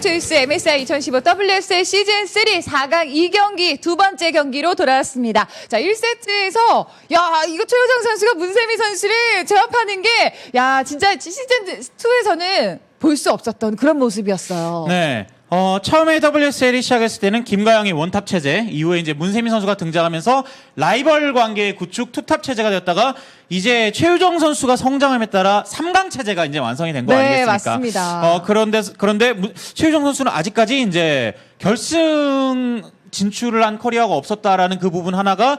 탑초이스 MSI 2015 WSL 시즌 3 4강 2경기 두 번째 경기로 돌아왔습니다. 자, 1세트에서 야, 이거 최효정 선수가 문세미 선수를 제압하는 게 야, 진짜 시즌 2에서는 볼 수 없었던 그런 모습이었어요. 네. 어, 처음에 WSL이 시작했을 때는 김가영이 원탑 체제, 이후에 이제 문세민 선수가 등장하면서 라이벌 관계 구축 투탑 체제가 되었다가 이제 최유정 선수가 성장함에 따라 3강 체제가 이제 완성이 된거 네, 아니겠습니까? 맞습니다. 어, 그런데 그런데 무- 최유정 선수는 아직까지 이제 결승 진출을 한 커리어가 없었다라는 그 부분 하나가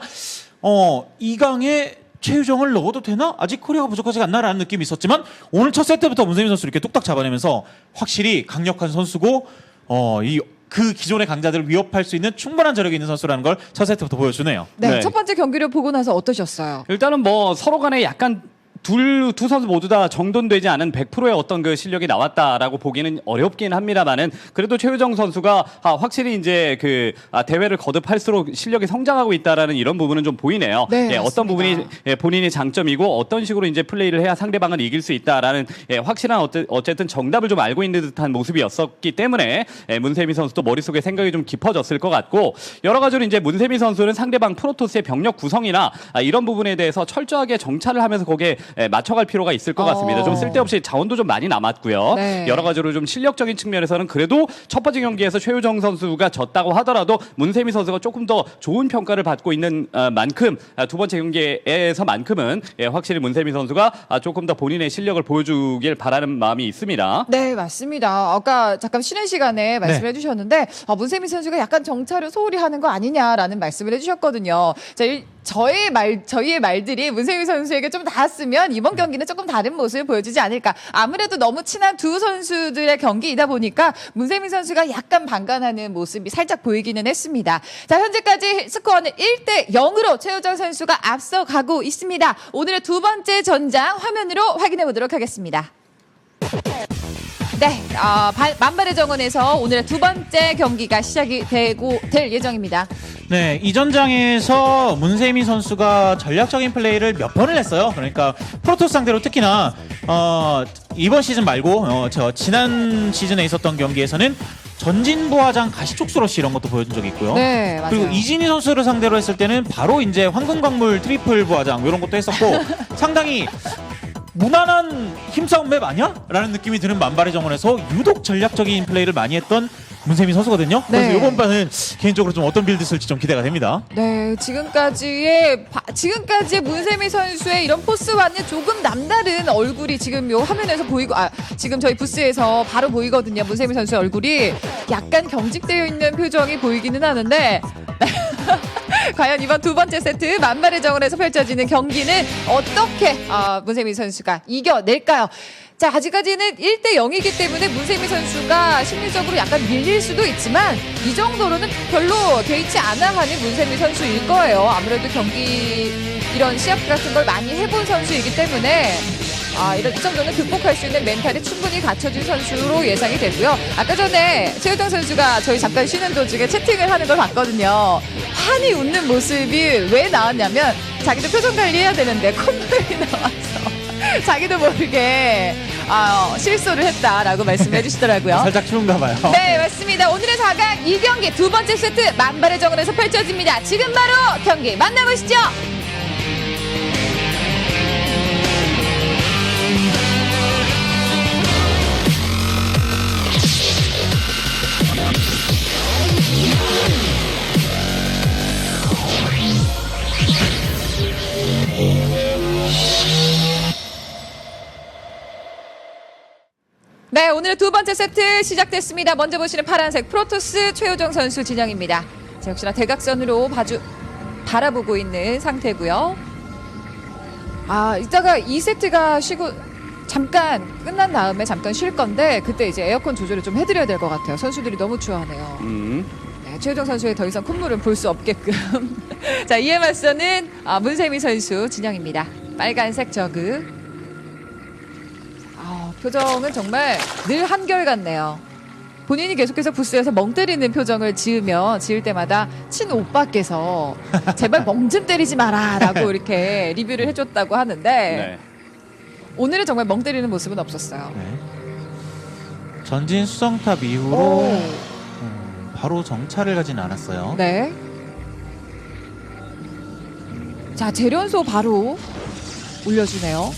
어, 2강에 최유정을 넣어도 되나? 아직 커리어가 부족하지 않나라는 느낌이 있었지만 오늘 첫 세트부터 문세민 선수 이렇게 뚝딱 잡아내면서 확실히 강력한 선수고 어, 이 그 기존의 강자들을 위협할 수 있는 충분한 저력이 있는 선수라는 걸 첫 세트부터 보여주네요. 네, 네. 첫 번째 경기를 보고 나서 어떠셨어요? 일단은 뭐 서로 간에 약간 둘, 두 선수 모두 다 정돈되지 않은 100%의 어떤 그 실력이 나왔다라고 보기는 어렵긴 합니다만은 그래도 최유정 선수가 아, 확실히 이제 그 아, 대회를 거듭할수록 실력이 성장하고 있다라는 이런 부분은 좀 보이네요. 네, 예, 어떤. 부분이 예, 본인의 장점이고 어떤 식으로 이제 플레이를 해야 상대방을 이길 수 있다라는 예, 확실한 어째, 어쨌든 정답을 좀 알고 있는 듯한 모습이었었기 때문에 예, 문세미 선수도 머릿속에 생각이 좀 깊어졌을 것 같고 여러 가지로 이제 문세미 선수는 상대방 프로토스의 병력 구성이나 아, 이런 부분에 대해서 철저하게 정찰을 하면서 거기에 예, 맞춰갈 필요가 있을 것 같습니다. 어. 좀 쓸데없이 자원도 좀 많이 남았고요. 네. 여러 가지로 좀 실력적인 측면에서는 그래도 첫 번째 경기에서 최유정 선수가 졌다고 하더라도 문세미 선수가 조금 더 좋은 평가를 받고 있는 어, 만큼 아, 두 번째 경기에서만큼은 예, 확실히 문세미 선수가 아, 조금 더 본인의 실력을 보여주길 바라는 마음이 있습니다. 네, 맞습니다. 아까 잠깐 쉬는 시간에 말씀을 네. 해주셨는데 아, 문세민 선수가 약간 정찰을 소홀히 하는 거 아니냐라는 말씀을 해주셨거든요. 자, 일- 저의 말, 저희의 말들이 문세민 선수에게 좀 닿았으면 이번 경기는 조금 다른 모습을 보여주지 않을까. 아무래도 너무 친한 두 선수들의 경기이다 보니까 문세민 선수가 약간 방관하는 모습이 살짝 보이기는 했습니다. 자, 현재까지 스코어는 1대 0으로 최우정 선수가 앞서가고 있습니다. 오늘의 두 번째 전장 화면으로 확인해 보도록 하겠습니다. 네, 어, 발- 만발의 정원에서 오늘의 두 번째 경기가 시작이 되고 될 예정입니다. 네, 이 전장에서 문세민 선수가 전략적인 플레이를 몇 번을 했어요. 그러니까 프로토스 상대로 특히나 어, 이번 시즌 말고 어, 저 지난 시즌에 있었던 경기에서는 전진 부하장 가시촉수러시 이런 것도 보여준 적이 있고요. 네, 맞아요. 그리고 이진희 선수를 상대로 했을 때는 바로 이제 황금광물 트리플 부하장 이런 것도 했었고 상당히 무난한 힘싸움 맵 아니야? 라는 느낌이 드는 만발의 정원에서 유독 전략적인 플레이를 많이 했던 문세민 선수거든요. 그래서 네. 이번 판은 개인적으로 좀 어떤 빌드 쓸지 좀 기대가 됩니다. 네, 지금까지의 바- 지금까지의 문세미 선수의 이런 포스와는 조금 남다른 얼굴이 지금 요 화면에서 보이고 아 지금 저희 부스에서 바로 보이거든요. 문세미 선수의 얼굴이 약간 경직되어 있는 표정이 보이기는 하는데 과연 이번 두 번째 세트 만발의 정원에서 펼쳐지는 경기는 어떻게 아, 문세미 선수가 이겨낼까요? 자, 아직까지는 1대 0이기 때문에 문세미 선수가 심리적으로 약간 밀릴 수도 있지만 이 정도로는 별로 개의치 않아 하는 문세미 선수일 거예요. 아무래도 경기 이런 시합 같은 걸 많이 해본 선수이기 때문에 아, 이런 이 정도는 극복할 수 있는 멘탈이 충분히 갖춰진 선수로 예상이 되고요. 아까 전에 최효정 선수가 저희 잠깐 쉬는 도중에 채팅을 하는 걸 봤거든요. 환히 웃는 모습이 왜 나왔냐면 자기도 표정 관리해야 되는데 콧물이 나와서 자기도 모르게 아, 실수를 했다라고 말씀해 주시더라고요. 살짝 추운가 봐요. 네, 맞습니다. 오늘의 4강 2경기 두 번째 세트 만발의 정원에서 펼쳐집니다. 지금 바로 경기 만나보시죠. 네, 오늘의 두 번째 세트 시작됐습니다. 먼저 보시는 파란색 프로토스 최효정 선수 진영입니다. 자, 역시나 대각선으로 봐주, 바라보고 있는 상태고요. 아, 이따가 2세트가 쉬고 잠깐 끝난 다음에 잠깐 쉴 건데 그때 이제 에어컨 조절을 좀 해드려야 될 것 같아요. 선수들이 너무 추워하네요. 음. 네, 최효정 선수의 더 이상 콧물은 볼 수 없게끔. 자, 이에 맞서는 아, 문세미 선수 진영입니다. 빨간색 저그. 아, 표정은 정말 늘 한결같네요. 본인이 계속해서 부스에서 멍 때리는 표정을 지으며 지을 때마다 친 오빠께서 제발 멍 좀 때리지 마라 라고 이렇게 리뷰를 해줬다고 하는데 네. 오늘은 정말 멍 때리는 모습은 없었어요. 네. 전진 수정탑 이후로 오. 음, 바로 정찰을 가진 않았어요. 네. 자, 재련소 바로 올려주네요.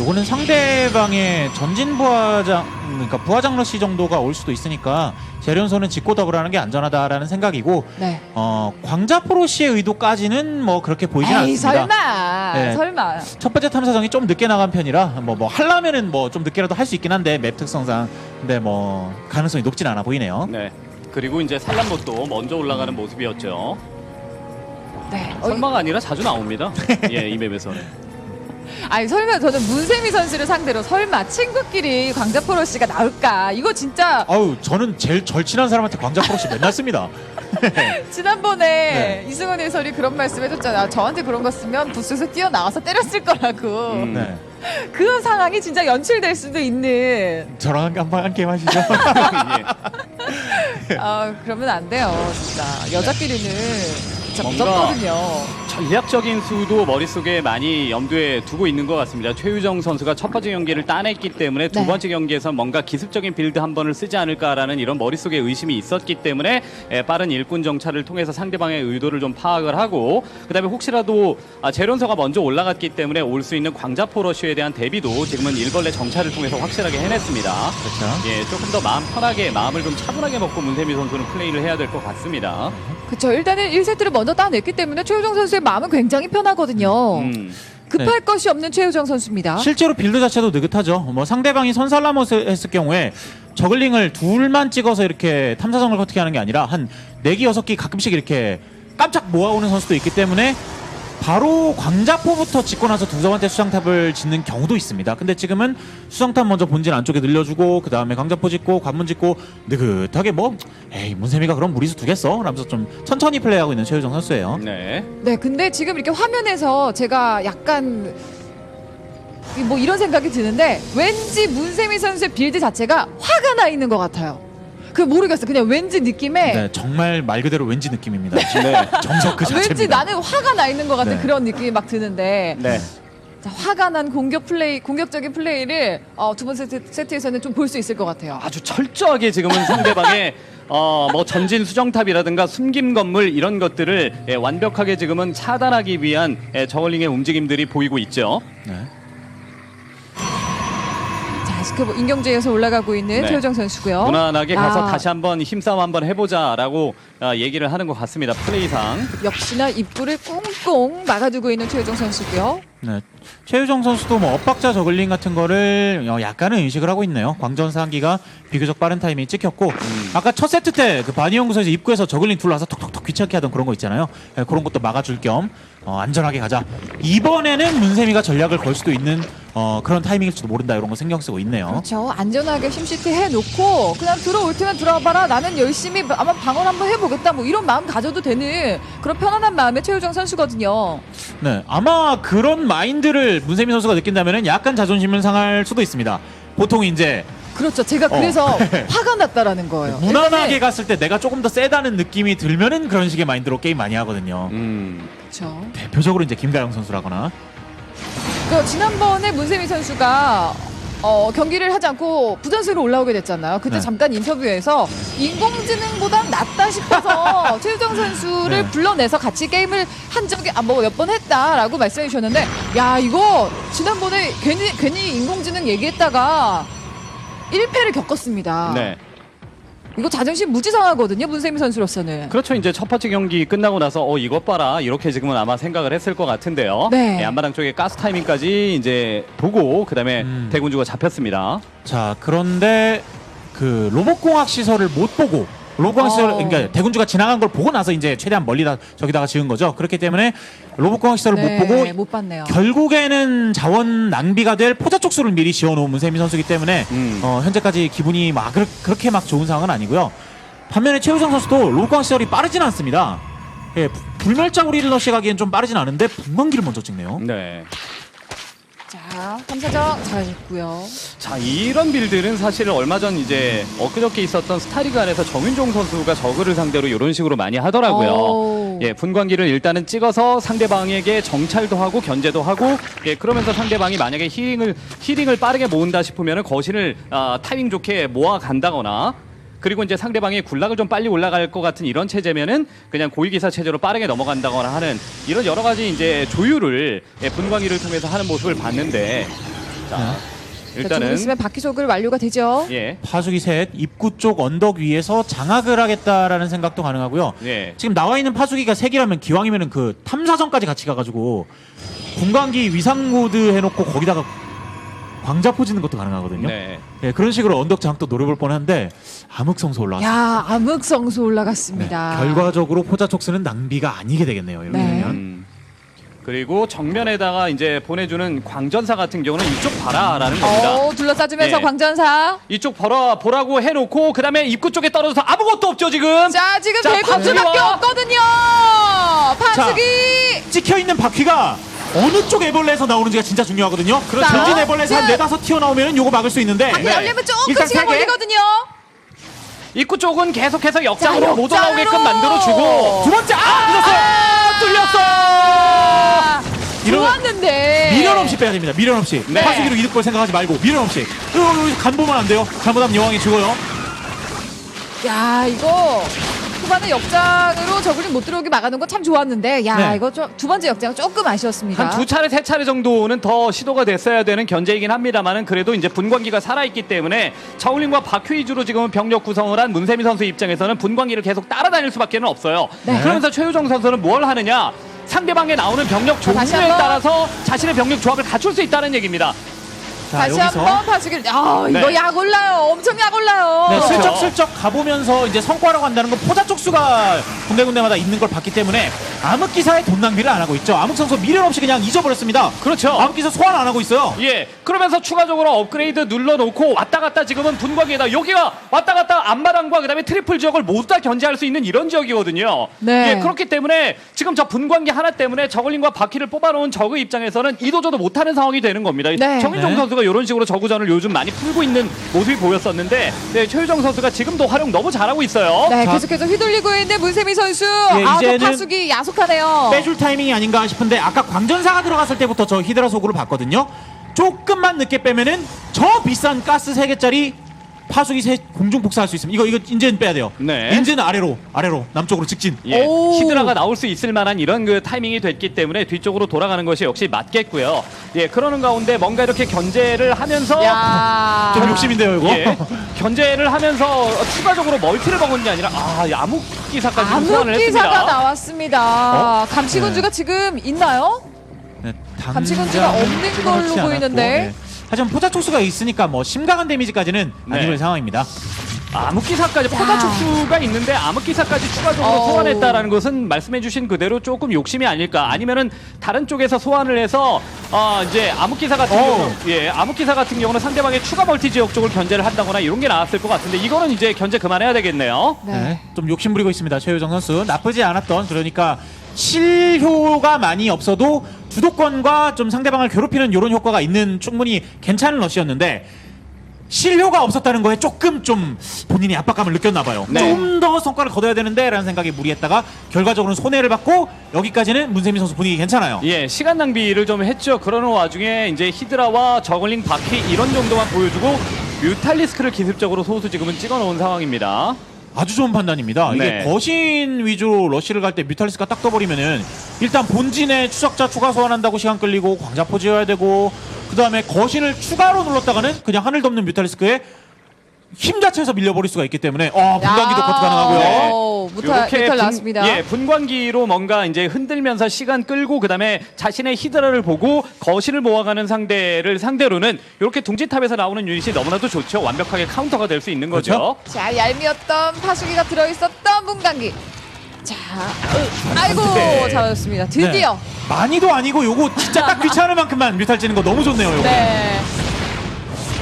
요거는 상대방의 전진 부하장 그러니까 부하장 러시 정도가 올 수도 있으니까 재련소는 짓고 더블 하는 게 안전하다라는 생각이고 네. 어 광자 프로시의 의도까지는 뭐 그렇게 보이진 에이, 않습니다. 설마. 네. 설마. 첫 번째 탐사정이 좀 늦게 나간 편이라 뭐뭐 하려면은 뭐 좀 늦게라도 할 수 있긴 한데 맵 특성상 근데 뭐 가능성이 높진 않아 보이네요. 네. 그리고 이제 산란못도 먼저 올라가는 모습이었죠. 네. 어, 설마가 아니라 자주 나옵니다. 예, 이 맵에서는. 아니 설마 저는 문세미 선수를 상대로 설마 친구끼리 광자 포로 씨가 나올까? 이거 진짜 아유 저는 제일 절친한 사람한테 광자 프로시 맨날 씁니다. 지난번에 네. 이승원 해설이 그런 말씀 해줬잖아. 저한테 그런 거 쓰면 부스에서 뛰어나와서 때렸을 거라고. 음. 네. 그 상황이 진짜 연출될 수도 있는. 저랑 한번 한 게임 하시죠. 예. 아 그러면 안 돼요, 진짜. 여자끼리는 진짜 뭔가- 무섭거든요. 전략적인 수도 머릿속에 많이 염두에 두고 있는 것 같습니다. 최유정 선수가 첫 번째 경기를 따냈기 때문에 두 네. 번째 경기에서 뭔가 기습적인 빌드 한 번을 쓰지 않을까라는 이런 머릿속에 의심이 있었기 때문에 에, 빠른 일꾼 정찰을 통해서 상대방의 의도를 좀 파악을 하고 그다음에 혹시라도 아, 재련서가 먼저 올라갔기 때문에 올 수 있는 광자포 러쉬에 대한 대비도 지금은 일벌레 정찰을 통해서 확실하게 해냈습니다. 그렇죠. 예, 조금 더 마음 편하게 마음을 좀 차분하게 먹고 문세미 선수는 플레이를 해야 될 것 같습니다. 그쵸. 일단은 1세트를 먼저 따냈기 때문에 최우정 선수의 마음은 굉장히 편하거든요. 음. 급할 것이 없는 최우정 선수입니다. 실제로 빌드 자체도 느긋하죠. 뭐 상대방이 선살라못을 했을 경우에 저글링을 둘만 찍어서 이렇게 탐사정을 커트하는 게 아니라 한 4기, 6기 가끔씩 이렇게 깜짝 모아오는 선수도 있기 때문에 바로 광자포부터 짓고 나서 두 번째 수정탑을 짓는 경우도 있습니다. 근데 지금은 수정탑 먼저 본진 안쪽에 늘려주고 그 다음에 광자포 짓고 관문 짓고 느긋하게 뭐 에이 문세미가 그럼 무리수 두겠어? 라면서 좀 천천히 플레이하고 있는 최유정 선수예요. 네. 네, 근데 지금 이렇게 화면에서 제가 약간 이- 뭐 이런 생각이 드는데 왠지 문세미 선수의 빌드 자체가 화가 나 있는 것 같아요. 그 모르겠어. 그냥 왠지 느낌에 네, 정말 말 그대로 왠지 느낌입니다. 네. 정석 그 아, 자체입니다. 왠지 나는 화가 나 있는 것 같은 네. 그런 느낌이 막 드는데 네. 자, 화가 난 공격 플레이, 공격적인 플레이를 어, 두 번째 세트, 세트 에서는 좀 볼 수 있을 것 같아요. 아주 철저하게 지금은 상대방의 어 뭐 전진 수정탑이라든가 숨김 건물 이런 것들을 예, 완벽하게 지금은 차단하기 위한 예, 저글링의 움직임들이 보이고 있죠. 네. 자, 지금 인경제에서 올라가고 있는 네. 최우정 선수고요. 무난하게 가서 아. 다시 한번 힘싸움 한번 해보자라고 아, 얘기를 하는 것 같습니다. 플레이상. 역시나 입구를 꽁꽁 막아두고 있는 최우정 선수고요. 네. 최유정 선수도 뭐 엇박자 저글링 같은 거를 어, 약간은 인식을 하고 있네요. 광전사 한기가 비교적 빠른 타이밍이 찍혔고 아까 첫 세트 때 그 바니 연구소에서 입구에서 저글링 둘러서 톡톡톡 귀찮게 하던 그런 거 있잖아요. 네, 그런 것도 막아줄 겸 어, 안전하게 가자. 이번에는 문세미가 전략을 걸 수도 있는 어, 그런 타이밍일지도 모른다 이런 거 신경 쓰고 있네요. 그렇죠. 안전하게 심시티 해놓고 그냥 들어올 테면 들어와봐라. 나는 열심히 아마 방어 한번 해보겠다. 뭐 이런 마음 가져도 되는 그런 편안한 마음의 최우정 선수거든요. 네, 아마 그런 마인드를 문세미 선수가 느낀다면 약간 자존심은 상할 수도 있습니다. 보통 이제 그렇죠. 제가 어. 그래서 화가 났다라는 거예요. 무난하게 일단은- 갔을 때 내가 조금 더 세다는 느낌이 들면은 그런 식의 마인드로 게임 많이 하거든요. 음. 그렇죠. 대표적으로 이제 김가영 선수라거나 그 지난번에 문세미 선수가 어, 경기를 하지 않고 부전수로 올라오게 됐잖아요. 그때 네. 잠깐 인터뷰에서 인공지능보단 낫다 싶어서 최유정 선수를 네. 불러내서 같이 게임을 한 적이 아, 뭐 몇 번 했다라고 말씀해 주셨는데 야 이거 지난번에 괜히 괜히 인공지능 얘기했다가 1패를 겪었습니다. 네. 이거 자존심 무지 상하거든요. 문세미 선수로서는. 그렇죠. 이제 첫 번째 경기 끝나고 나서 어 이것 봐라 이렇게 지금은 아마 생각을 했을 것 같은데요. 네. 예, 앞마당 쪽에 가스 타이밍까지 이제 보고 그다음에 음. 대군주가 잡혔습니다. 자 그런데 그 로봇공학 시설을 못 보고 로봇공학 시설 어. 그러니까 대군주가 지나간 걸 보고 나서 이제 최대한 멀리다 저기다가 지은 거죠. 그렇기 때문에 로봇공학 시설을 네, 못 보고 못 봤네요. 결국에는 자원 낭비가 될 포자 쪽수를 미리 지어놓은 문세미 선수이기 때문에 음. 어, 현재까지 기분이 막 그렇- 그렇게 막 좋은 상황은 아니고요. 반면에 최우성 선수도 로봇공학 시설이 빠르진 않습니다. 예, 부- 불멸자 우리 러시 가기엔 좀 빠르진 않은데 분광기를 먼저 찍네요. 네. 자, 탐사정 잘했고요. 자 이런 빌드는 사실 얼마 전 이제 엊그저께 있었던 스타리그 안에서 정윤종 선수가 저그를 상대로 이런 식으로 많이 하더라고요. 오. 예, 분광기를 일단은 찍어서 상대방에게 정찰도 하고 견제도 하고 예, 그러면서 상대방이 만약에 힐링을 힐링을 빠르게 모은다 싶으면은 거신을 아, 타이밍 좋게 모아 간다거나 그리고 이제 상대방이 군락을 좀 빨리 올라갈 것 같은 이런 체제면은 그냥 고위기사 체제로 빠르게 넘어간다거나 하는 이런 여러 가지 이제 조율을 예, 분광기를 통해서 하는 모습을 봤는데 자, 조금 일단은 있으면 바퀴 속을 완료가 되죠. 예, 파수기 셋 입구 쪽 언덕 위에서 장악을 하겠다라는 생각도 가능하고요. 예. 지금 나와 있는 파수기가 세 개라면 기왕이면은 그 탐사선까지 같이 가가지고 공간기 위상 모드 해놓고 거기다가 광자 포지는 것도 가능하거든요. 네. 예, 그런 식으로 언덕 장악도 노려볼 뻔한데 암흑성소 올라왔어요. 야 암흑성소 네, 올라갔습니다. 결과적으로 포자 촉수는 낭비가 아니게 되겠네요. 이렇게 네. 되면. 음. 그리고 정면에다가 이제 보내주는 광전사 같은 경우는 이쪽 봐라라는 겁니다. 어 둘러싸주면서 예. 광전사. 이쪽 보라 보라고 해놓고 그 다음에 입구 쪽에 떨어져서 아무것도 없죠 지금. 자 지금 자, 파수기와- 없거든요. 파수기. 찍혀 있는 바퀴가 어느 쪽 애벌레에서 나오는지가 진짜 중요하거든요. 그렇죠. 전진 애벌레에서 한 자. 네다섯 튀어나오면 요거 막을 수 있는데 바퀴 네. 열리면 조금 일단 시간 세. 걸리거든요. 입구 쪽은 계속해서 역장으로 자, 못 역장으로! 올라오게끔 만들어주고 두 번째 아 늦었어요. 아 뚫렸어. 아, 이러면 좋았는데. 미련 없이 빼야 됩니다. 미련 없이. 네. 파수기로 이득 볼 생각하지 말고 미련 없이. 으, 간 보면 안 돼요. 잘못하면 여왕이 죽어요. 야 이거 후반에 역장으로 저글링 못 들어오게 막아놓은 건참 좋았는데 야 네. 이거 좀, 두 번째 역장 조금 아쉬웠습니다. 한 두 차례 세 차례 정도는 더 시도가 됐어야 되는 견제이긴 합니다만은 그래도 이제 분광기가 살아있기 때문에 저울링과 바퀴 위주로 지금은 병력 구성을 한 문세미 선수 입장에서는 분광기를 계속 따라다닐 수밖에 는 없어요. 네. 그러면서 최유정 선수는 뭘 하느냐? 상대방에 나오는 병력 종류에. 따라서 자신의 병력 조합을 갖출 수 있다는 얘기입니다. 자 다시 여기서 한번 파수기를 아 이거 네. 약 올라요 엄청 약 올라요. 네. 슬쩍슬쩍 가보면서 이제 성과라고 한다는 건 포자 쪽수가 군데군데마다 있는 걸 봤기 때문에 암흑 기사의 돈 낭비를 안 하고 있죠. 암흑성소 미련 없이 그냥 잊어버렸습니다. 그렇죠. 암흑 기사 소환 안 하고 있어요. 예, 그러면서 추가적으로 업그레이드 눌러놓고 왔다 갔다 지금은 분광기에다 여기가 왔다 갔다 앞마당과 그다음에 트리플 지역을 모두 다 견제할 수 있는 이런 지역이거든요. 네. 예, 그렇기 때문에 지금 저 분광기 하나 때문에 저글링과 바퀴를 뽑아놓은 저그 입장에서는 이도저도 못하는 상황이 되는 겁니다. 네. 정인정 네. 선수가 이런 식으로 저구전을 요즘 많이 풀고 있는 모습이 보였었는데 네, 최유정 선수가 지금도 활용 너무 잘하고 있어요. 네 자. 계속해서 휘둘리고 있는 문세미 선수. 예, 아, 저 이제는 파수기 야속하네요. 빼줄 타이밍이 아닌가 싶은데 아까 광전사가 들어갔을 때부터 저 히드라 소구를 봤거든요. 조금만 늦게 빼면은 저 비싼 가스 3개짜리 파수기 세 공중 복사할 수 있습니다. 이거 이거 인제는 빼야 돼요. 네. 인제는 아래로 아래로 남쪽으로 직진. 예, 오. 히드라가 나올 수 있을 만한 이런 그 타이밍이 됐기 때문에 뒤쪽으로 돌아가는 것이 역시 맞겠고요. 예, 그러는 가운데 뭔가 이렇게 견제를 하면서 야. 좀 욕심인데요, 이거. 예, 견제를 하면서 추가적으로 멀티를 먹은 게 아니라 아, 암흑 기사까지 소환을 암흑기사가 했습니다. 나왔습니다. 감시군주가 지금 있나요? 네, 감시군주가 당장은 없는 걸로 않았고, 보이는데. 네. 하지만 포자 촉수가 있으니까 뭐 심각한 데미지까지는 네. 아니면 상황입니다. 암흑 기사까지 포자 야. 촉수가 있는데 암흑 기사까지 추가적으로 어우. 소환했다라는 것은 말씀해주신 그대로 조금 욕심이 아닐까 아니면은 다른 쪽에서 소환을 해서 어 이제 암흑 기사 같은 어우. 경우 예 암흑 기사 같은 경우는 상대방의 추가 멀티 지역 쪽을 견제를 한다거나 이런 게 나왔을 것 같은데 이거는 이제 견제 그만해야 되겠네요. 네. 네. 좀 욕심 부리고 있습니다. 최효정 선수. 나쁘지 않았던 그러니까 실효가 많이 없어도 주도권과 좀 상대방을 괴롭히는 이런 효과가 있는 충분히 괜찮은 러시였는데 실효가 없었다는 거에 조금 좀 본인이 압박감을 느꼈나 봐요. 네. 좀 더 성과를 거둬야 되는데 라는 생각에 무리했다가 결과적으로는 손해를 받고 여기까지는 문세민 선수 분위기 괜찮아요. 예, 시간 낭비를 좀 했죠. 그러는 와중에 이제 히드라와 저글링 바퀴 이런 정도만 보여주고 뮤탈리스크를 기습적으로 소수 지금은 찍어 놓은 상황입니다. 아주 좋은 판단입니다. 네. 이게 거신 위주로 러쉬를 갈 때 뮤탈리스가 딱 떠버리면은 일단 본진에 추적자 추가 소환한다고 시간 끌리고 광자포 지어야 되고 그 다음에 거신을 추가로 눌렀다가는 그냥 하늘 덮는 뮤탈리스크에 힘 자체에서 밀려버릴 수가 있기 때문에 어 분간기도 커트 가능하고요. 네. 오, 무탈, 무탈 분- 나왔습니다. 예, 분광기로 뭔가 이제 흔들면서 시간 끌고 그다음에 자신의 히드라를 보고 거신을 모아가는 상대를 상대로는 이렇게 둥지탑에서 나오는 유닛이 너무나도 좋죠. 완벽하게 카운터가 될 수 있는 거죠. 그렇죠. 자, 얄미웠던 파수기가 들어있었던 문간기. 자, 으, 아이고, 네. 잡았습니다. 드디어. 네. 많이도 아니고 요거 진짜 딱 귀찮을 만큼만 뮤탈 찌는 거 너무 좋네요. 요거. 네.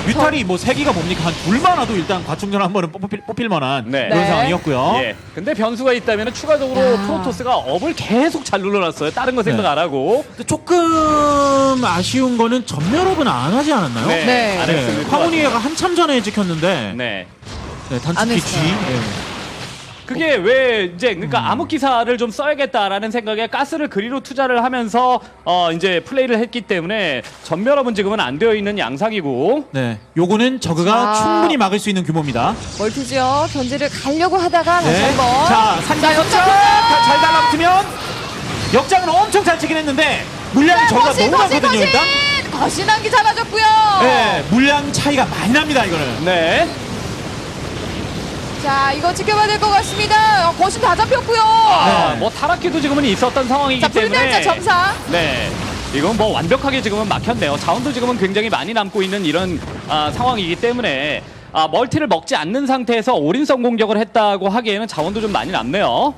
뮤탈이 뭐 세 개가 뭡니까 한 둘만 와도 일단 과충전 한 번은 뽑힐, 뽑힐 만한 네. 그런 네. 상황이었고요. 예. 근데 변수가 있다면 추가적으로 야. 프로토스가 업을 계속 잘 눌러놨어요. 다른 거 생각 네. 안 하고. 근데 조금 아쉬운 거는 전멸업은 안 하지 않았나요? 네. 네. 안 네, 황혼이가 한참 전에 찍혔는데 네. 네, 안 단축키. G. 그게 왜 이제 그러니까 암흑 기사를 좀 써야겠다라는 생각에 가스를 그리로 투자를 하면서 어 이제 플레이를 했기 때문에 전멸업은 지금은 안 되어 있는 양상이고 네, 요거는 저그가 자. 충분히 막을 수 있는 규모입니다. 멀티지어 견제를 가려고 하다가 다시 네. 한번 자, 산자 자, 역장 역장! 잘 달라붙으면 역장은 엄청 잘 치긴 했는데 물량이 저가 거신 너무 거신 많거든요, 일단. 거신 거신 한기 잡아줬고요. 네, 물량 차이가 많이 납니다, 이거는. 네. 자 이거 지켜봐야 될 것 같습니다. 어, 거신 다 잡혔고요. 아, 네. 뭐 타락기도 지금은 있었던 상황이기 자 때문에 불멸자 점사. 네. 이건 뭐 완벽하게 지금은 막혔네요. 자원도 지금은 굉장히 많이 남고 있는 이런 아, 상황이기 때문에 아, 멀티를 먹지 않는 상태에서 올인성 공격을 했다고 하기에는 자원도 좀 많이 남네요.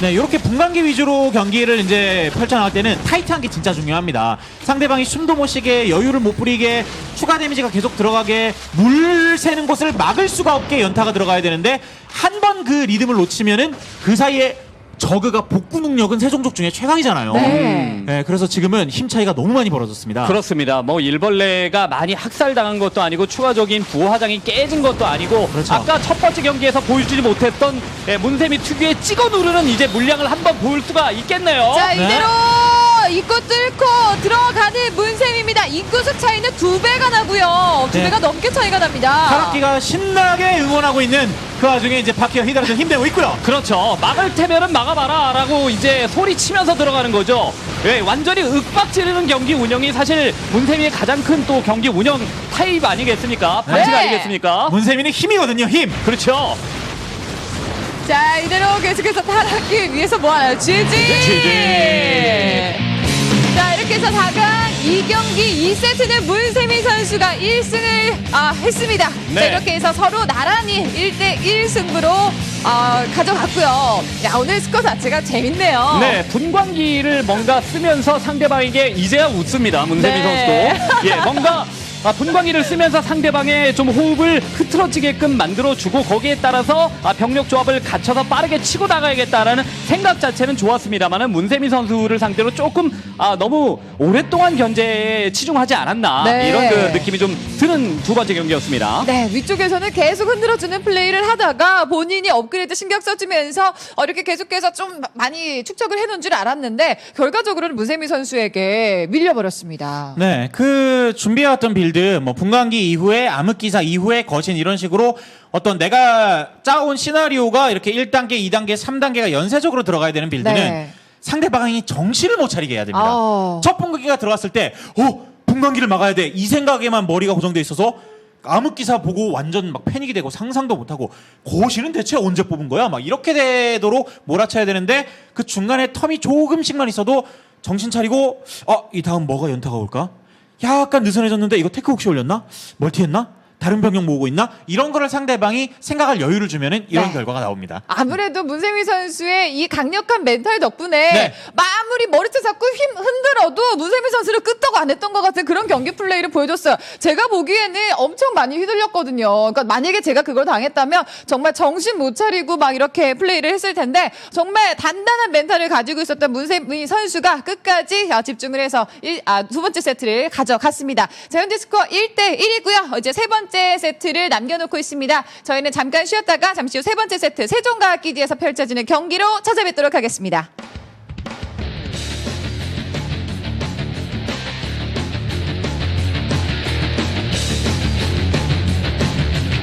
네, 이렇게 분간기 위주로 경기를 이제 펼쳐나갈 때는 타이트한 게 진짜 중요합니다. 상대방이 숨도 못 쉬게, 여유를 못 부리게, 추가 데미지가 계속 들어가게, 물 새는 곳을 막을 수가 없게 연타가 들어가야 되는데, 한 번 그 리듬을 놓치면은 그 사이에 저그가 복구 능력은 세종족 중에 최강이잖아요. 네. 네, 그래서 지금은 힘 차이가 너무 많이 벌어졌습니다. 그렇습니다. 뭐 일벌레가 많이 학살당한 것도 아니고 추가적인 부화장이 깨진 것도 아니고 그렇죠. 아까 첫 번째 경기에서 보여주지 못했던 예, 문세미 특유의 찍어 누르는 이제 물량을 한번 보일 수가 있겠네요. 자 네. 이대로 입구 뚫고 들어가는 문셈입니다. 인구수 차이는 두 배가 나고요. 두 네. 배가 넘게 차이가 납니다. 타락기가 신나게 응원하고 있는 그 와중에 이제 바퀴와 히드라전 힘내고 있고요. 그렇죠. 막을 테면은 막아봐라 라고 이제 소리 치면서 들어가는 거죠. 예, 완전히 윽박지르는 경기 운영이 사실 문세미의 가장 큰 또 경기 운영 타입 아니겠습니까? 반칙 네. 아니겠습니까? 문세민의 힘이거든요, 힘. 그렇죠. 자 이대로 계속해서 타락기 위해서 뭐하나요? GG! 자이 렇게 해서 4강 2경기 2세트는 문세민 선수가 1승을 아, 했습니다. 자 네. 이렇게 해서 서로 나란히 1대1 승부로 아, 가져갔고요. 야 오늘 스코어 자체가 재밌네요. 네, 분광기를 뭔가 쓰면서 상대방에게 이제야 웃습니다. 문세민 네. 선수도. 예, 뭔가 아, 분광기를 쓰면서 상대방의 좀 호흡을 흐트러지게끔 만들어주고 거기에 따라서 아, 병력 조합을 갖춰서 빠르게 치고 나가야겠다라는 생각 자체는 좋았습니다만은 문세민 선수를 상대로 조금 아, 너무 오랫동안 견제에 치중하지 않았나 네. 이런 그 느낌이 좀 드는 두 번째 경기였습니다. 네, 위쪽에서는 계속 흔들어주는 플레이를 하다가 본인이 업그레이드 신경 써주면서 어, 이렇게 계속해서 좀 많이 축적을 해놓은 줄 알았는데 결과적으로는 문세미 선수에게 밀려버렸습니다. 네, 그 준비해왔던 빌드, 뭐 분광기 이후에 암흑기사 이후에 거신 이런 식으로 어떤 내가 짜온 시나리오가 이렇게 1단계, 2단계, 3단계가 연쇄적으로 들어가야 되는 빌드는 네. 상대방이 정신을 못 차리게 해야 됩니다. 아우. 첫 분광기가 들어갔을 때, 어, 분광기를 막아야 돼. 이 생각에만 머리가 고정돼 있어서 암흑기사 보고 완전 막 패닉이 되고 상상도 못하고 고시는 대체 언제 뽑은 거야? 막 이렇게 되도록 몰아쳐야 되는데 그 중간에 텀이 조금씩만 있어도 정신 차리고 어, 이 다음 뭐가 연타가 올까? 약간 느슨해졌는데 이거 테크 혹시 올렸나? 멀티 했나? 다른 병력 모으고 있나? 이런 거를 상대방이 생각할 여유를 주면은 이런 네. 결과가 나옵니다. 아무래도 문세미 선수의 이 강력한 멘탈 덕분에 네. 아무리 머리채 잡고 힘 흔들어도 문세미 선수를 끄떡 안 했던 것 같은 그런 경기 플레이를 보여줬어요. 제가 보기에는 엄청 많이 휘둘렸거든요. 그러니까 만약에 제가 그걸 당했다면 정말 정신 못 차리고 막 이렇게 플레이를 했을 텐데 정말 단단한 멘탈을 가지고 있었던 문세미 선수가 끝까지 어, 집중을 해서 일, 아, 두 번째 세트를 가져갔습니다. 자, 현재 스코어 1대 1이고요. 이제 세 번째 세트를 남겨놓고 있습니다. 저희는 잠깐 쉬었다가 잠시 후 세 번째 세트 세종과학기지에서 펼쳐지는 경기로 찾아뵙도록 하겠습니다.